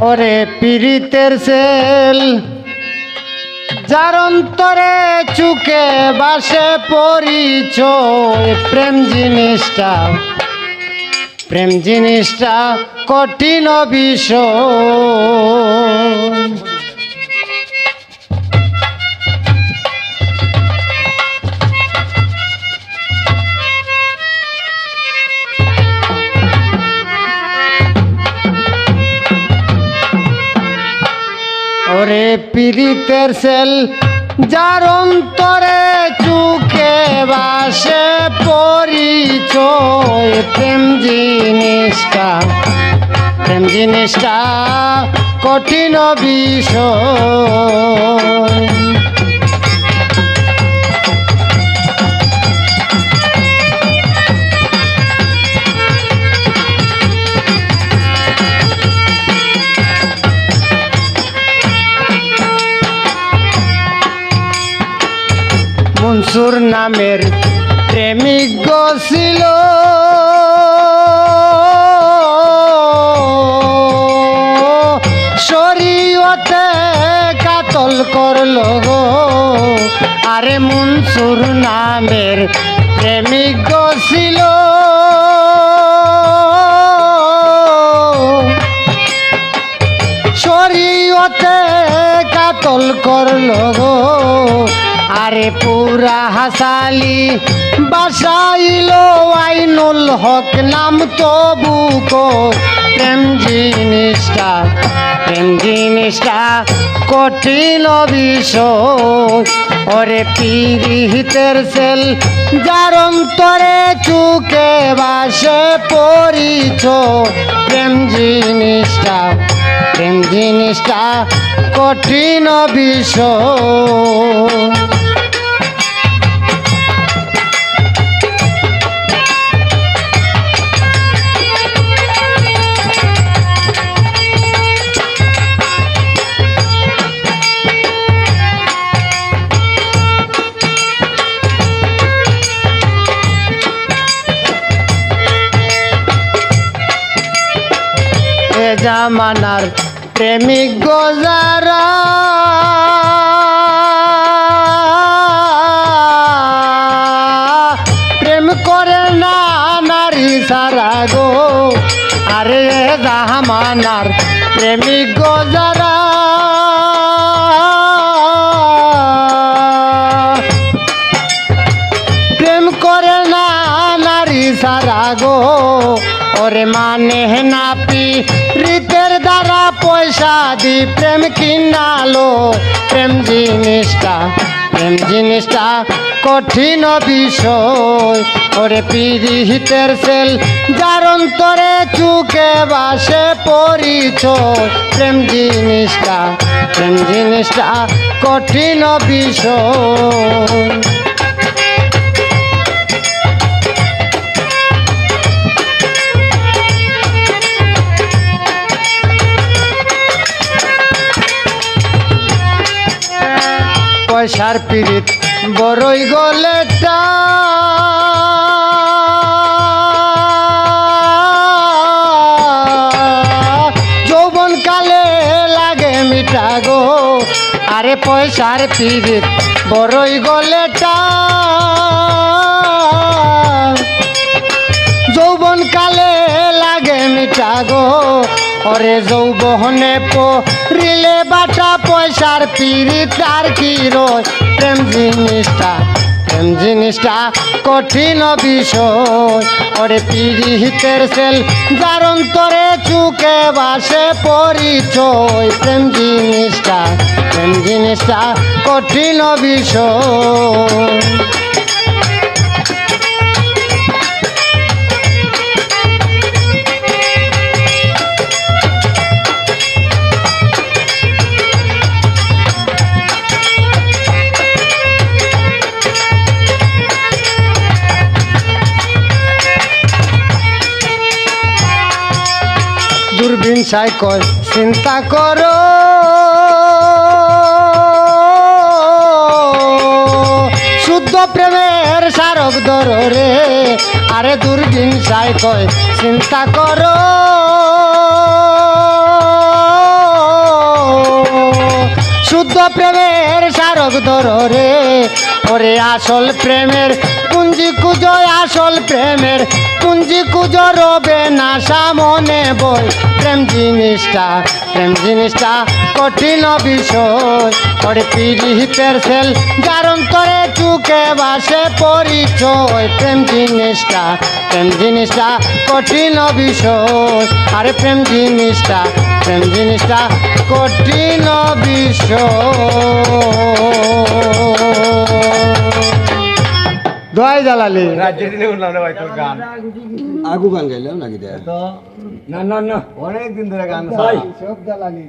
ওরে পীড়িতের সেল যার অন্তরে চুকে বাসে পরিচয় প্রেম জিনিসটা প্রেম জিনিসটা কঠিন বিষয় ওরে পীড়িতের সেল যার অন্তরে চুকে বাসে পরিচয় প্রেম জিনিসটা প্রেম জিনিসটা কঠিন বিষয়। মনসুর নামের প্রেমিক ছিল। শরীয়তে কাতল করল। আরে মনসুর নামের প্রেমিক ছিল। শরীয়তে কাতল করল। পুরা হাসালি, বাসাইল আইনুল হক নাম তবু প্রেম জিনিসটা প্রেম জিনিসটা কঠিন বিষয় ওরে পিরিহিতের সেল, যার অন্তরে চুকে বাসে পরিচয়। প্রেম জিনিসটা প্রেম জিনিসটা কঠিন বিষয় জামানার প্রেমিক গোজারা প্রেম করে না নারী সারা গো। আরে জামানার প্রেমিক গোজারা প্রেম করে না নারী সারা গো। ওরে মানে না পি রীতের দ্বারা পয়সা দি প্রেম কিনালো। প্রেম জিনিসটা প্রেম জিনিসটা কঠিন বিষয়। ওরে পিরিহিতের সেল, যার অন্তরে চুকে বাসে পরিচয়। প্রেম জিনিসটা প্রেম জিনিসটা কঠিন বিষয়। পয়সার পীড়িত বড়ই গলেটা যৌবন কালে লাগে মিঠা গো, আরে পয়সার পীড়িত বড়ই গলেটা যৌবন কালে লাগে মিঠা গো ওরে যৌবনে পরিলে বাটা পয়সার পিড়িত আর কি রয় প্রেম জিনিসটা প্রেম জিনিসটা কঠিন বিষয়। ওরে পিড়িতের সেল যার অন্তরে চুকে বাসে পরিচয়। প্রেম জিনিসটা প্রেম জিনিসটা কঠিন বিষয়। দূরবীন সাই কয় চিন্তা করো। শুদ্ধ প্রেমের সারক দর রে আরে দূরবীন সাই কয় চিন্তা করো। করো রে। ওরে আসল প্রেমের পুঞ্জি কুজো, আসল প্রেমের পুঞ্জি কুজো, রবে না সামনে বই। প্রেম জিনিসটা প্রেম জিনিসটা কঠিন বিষয়। ওরে পিড়িতের সেল যার অন্তরে চুকে বাসে পরিচয়। প্রেম জিনিসটা প্রেম জিনিসটা কঠিন বিষয়। আরে প্রেম জিনিসটা প্রেম জিনিসটা কঠিন বিষয় দোয়াই জ্বালালি আগু গান গাইলাম নাকি দেয়া? না না না অনেক দিন ধরে গান সব জ্বালালি